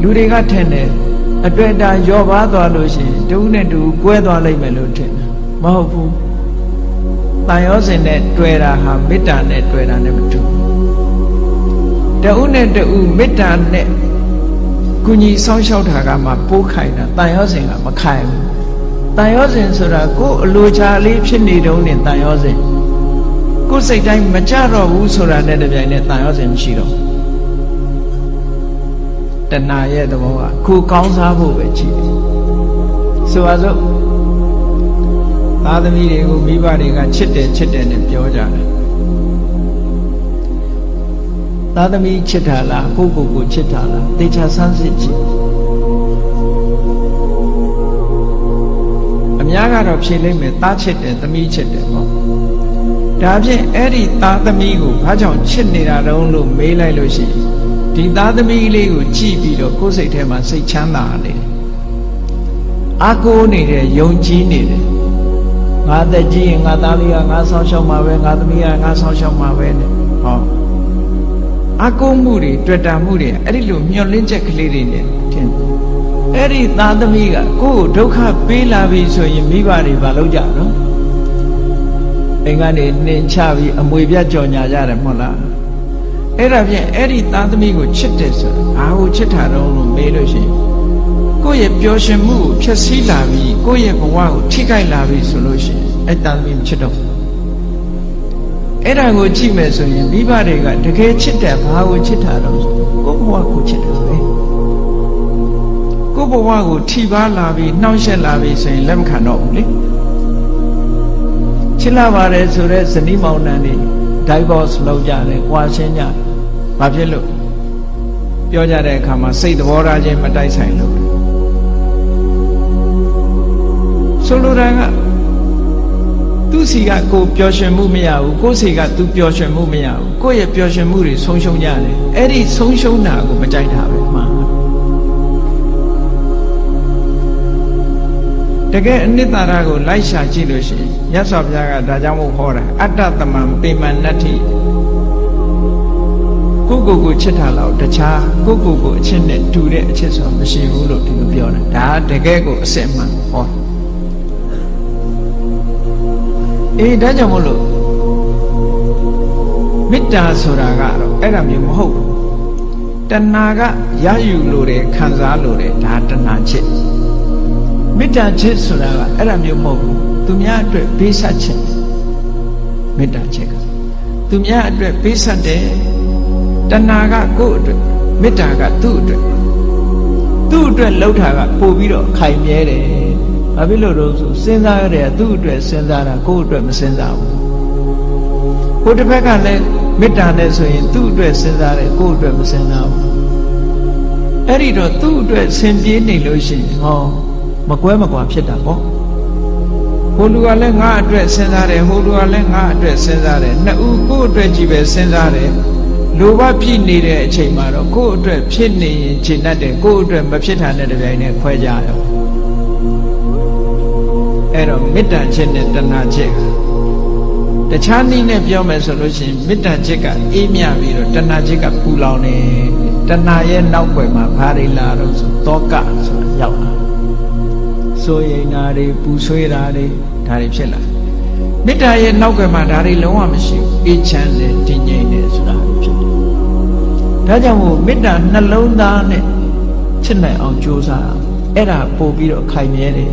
လူတွေကထင်တယ်အတွေ့အတာရောပါသွားလို့ရှိရင်တူနဲ့တူကွဲသွားလိမ့်မယ်လို့ထင်တယ်မဟုတ်ဘူးတန်ရောစင်နဲ့တွေ့တာဟာမေတ္တာနဲ့တွေ့တာနဲ့မတူဘူးတဦးနဲ့တဦးမေတ္တာနဲ့ကုညီဆောင်းလျှောက်တာကမှပိုးခိုင်တာတန်ရောစင်ကမခိုင်ဘူးတန်ရောစင်ဆိုတာကိုယ်အလိုချာလေးဖြစ်နေတုံးနဲ့တန်ရောစင်ကိုယ်စိတ်တိုင်းမကြတော့ဘူးဆိုတာနဲ့တပြိုင်နက်တန်ရောစင်မရှိတော့ဘူး တဏှာရဲ့သဘောကခုကောင်းစားဖို့ပဲရှိတယ်ဆိုပါစို့သားသမီးတွေကိုမိဘတွေကချစ်တယ်ချစ်တယ်နဲ့ပြောကြတယ်သားသမီးချစ်တာလားကိုယ့်ကိုယ်ကိုချစ်တာလားတေချာဆန်းစစ်ကြည့်အများကတော့ဖြေလိုက်မယ်သားချစ်တယ်သမီးချစ်တယ်ပေါ့ဒါဖြင့်အဲ့ဒီသားသမီးကိုဘာကြောင့်ချစ်နေတာတုံးလို့မေးလိုက်လို့ရှိရင် ဒီသားသမီးလေးကိုကြည့်ပြီးတော့ကိုယ်စိတ်ထဲမှာစိတ်ချမ်းသာတယ်အာကိုနေတယ်ယုံကြည်နေတယ်ငါသက်ကြီးရင်ငါသားလေးကငါဆောင်းရှောက်မှာပဲငါသမီးကငါဆောင်းရှောက်မှာပဲနဲ့ဟောအာကိုမှုတွေတွေ့တာမှုတွေအဲ့ဒီလိုမျောလင်းချက်ကလေးတွေနဲ့ထင်အဲ့ဒီသားသမီးကကိုယ့်ကိုဒုက္ခပေးလာပြီဆိုရင်မိဘတွေမလုပ်ကြတော့အိမ်ကနေနှင်ချပြီးအမွေပြတ်ကြော်ညာကြတယ်မဟုတ်လား အဲ့ဒါဖြင့်အဲ့ဒီသားသမီးကိုချစ်တယ်ဆိုတာဘာကိုချစ်တာတော့လို့မေးလို့ရှိရင်ကိုယ့်ရဲ့ပျော်ရွှင်မှုကိုဖျက်ဆီးလာပြီးကိုယ့်ရဲ့ဘဝကိုထိခိုက်လာပြီဆိုလို့ရှိရင်အဲ့သားသမီးမချစ်တော့ဘူးအဲ့ဒါကိုကြည့်မယ်ဆိုရင်မိဘတွေကတကယ်ချစ်တယ်ဘာကိုချစ်တာတော့ဆိုကိုယ့်ဘဝကိုချစ်တယ်ပဲကိုယ့်ဘဝကိုထိပါလာပြီးနှောင့်ယှက်လာပြီးဆိုရင်လက်မခံတော့ဘူးလေချစ်လာပါတယ်ဆိုတော့ဇနီးမောင်နှံတွေ divorce လုပ်ကြတယ်၊ကွာရှင်းကြတယ်။ဘာဖြစ်လို့ပြောကြတဲ့အခါမှာစိတ်သဘောထားချင်းမတိုက်ဆိုင်လို့ဆိုလိုတာကသူစီကကိုပျော်ရွှင်မှုမရဘူးကိုစီကသူပျော်ရွှင်မှုမရဘူးကိုရဲ့ပျော်ရွှင်မှုတွေဆုံးရှုံးကြတယ်အဲ့ဒီဆုံးရှုံးတာကိုမကြိုက်တာပဲ တကယ်အနိတ္တရာကိုလိုက်ရှာကြည့်လို့ရှိရင်မြတ်စွာဘုရားကဒါကြောင့်မို့ဟောတာအတ္တတမံပေမနတ္ထိကိုကိုကိုချစ်တာလောက်တခြားကိုကိုကိုအချစ်နဲ့တူတဲ့အချစ်ဆိုတာမရှိဘူးလို့ဒီလိုပြောတာဒါတကယ်ကိုအစစ်အမှန်ဟောအေးဒါကြောင့်မို့လို့မေတ္တာဆိုတာကတော့အဲ့ဒါမျိုးမဟုတ်ဘူးတဏှာကရယူလို့တယ်ခံစားလို့တယ်ဒါတဏှာချစ် မေတ္တာချစ်ဆိုတာကအဲ့ဒါမျိုးမဟုတ်ဘူးသူများအတွက်ပေးဆက်ခြင်းမေတ္တာချစ်ကသူများအတွက်ပေးဆက်တယ်တဏှာကကိုယ့်အတွက်မေတ္တာကသူ့အတွက်သူ့အတွက်လှုပ်တာကပို့ပြီးတော့ခိုင်မြဲတယ်ဘာဖြစ်လို့တော့ဆိုစဉ်းစားရတယ်သူ့အတွက်စဉ်းစားတာကိုယ့်အတွက်မစဉ်းစားဘူးဟိုတစ်ဖက်ကလည်းမေတ္တာနဲ့ဆိုရင်သူ့အတွက်စဉ်းစားတယ်ကိုယ့်အတွက်မစဉ်းစားဘူးအဲ့ဒီတော့သူ့အတွက်ဆင်ပြေးနေလို့ရှိရင်ဟော မကွဲမကွာဖြစ်တာပေါ့ဟိုလူကလည်းငါအတွက်စဉ်းစားတယ်ဟိုလူကလည်းငါအတွက်စဉ်းစားတယ်နှစ်ဦးကိုယ့်အတွက်ကြည့်ပဲစဉ်းစားတယ်လိုဘဖြစ်နေတဲ့အချိန်မှာတော့ကိုယ့်အတွက်ဖြစ်နေရင်ချိန်တတ်တယ်ကိုယ့်အတွက်မဖြစ်တာနဲ့တပြိုင်တည်းခွဲကြရောအဲ့တော့မေတ္တာချက်နဲ့တဏှာချက်တခြားနည်းနဲ့ပြောမယ်ဆိုလို့ရှိရင်မေတ္တာချက်ကအေးမြပြီးတော့တဏှာချက်ကပူလောင်နေတဏှာရဲ့နောက်ွယ်မှာဘာတွေလာတော့ဆိုတောကဆိုတာရောက်လာ စိုးရိမ်တာတွေပူဆွေးတာတွေဒါတွေဖြစ်လာမေတ္တာရဲ့နောက်ကမှဒါတွေလုံးဝမရှိဘူးအေးချမ်းတယ်တည်ငြိမ်တယ်ဆိုတာဖြစ်တယ်ဒါကြောင့်မို့မေတ္တာနှလုံးသားနဲ့ချစ်နိုင်အောင်ကြိုးစားအဲ့ဒါပို့ပြီးတော့ခိုင်မြဲတယ်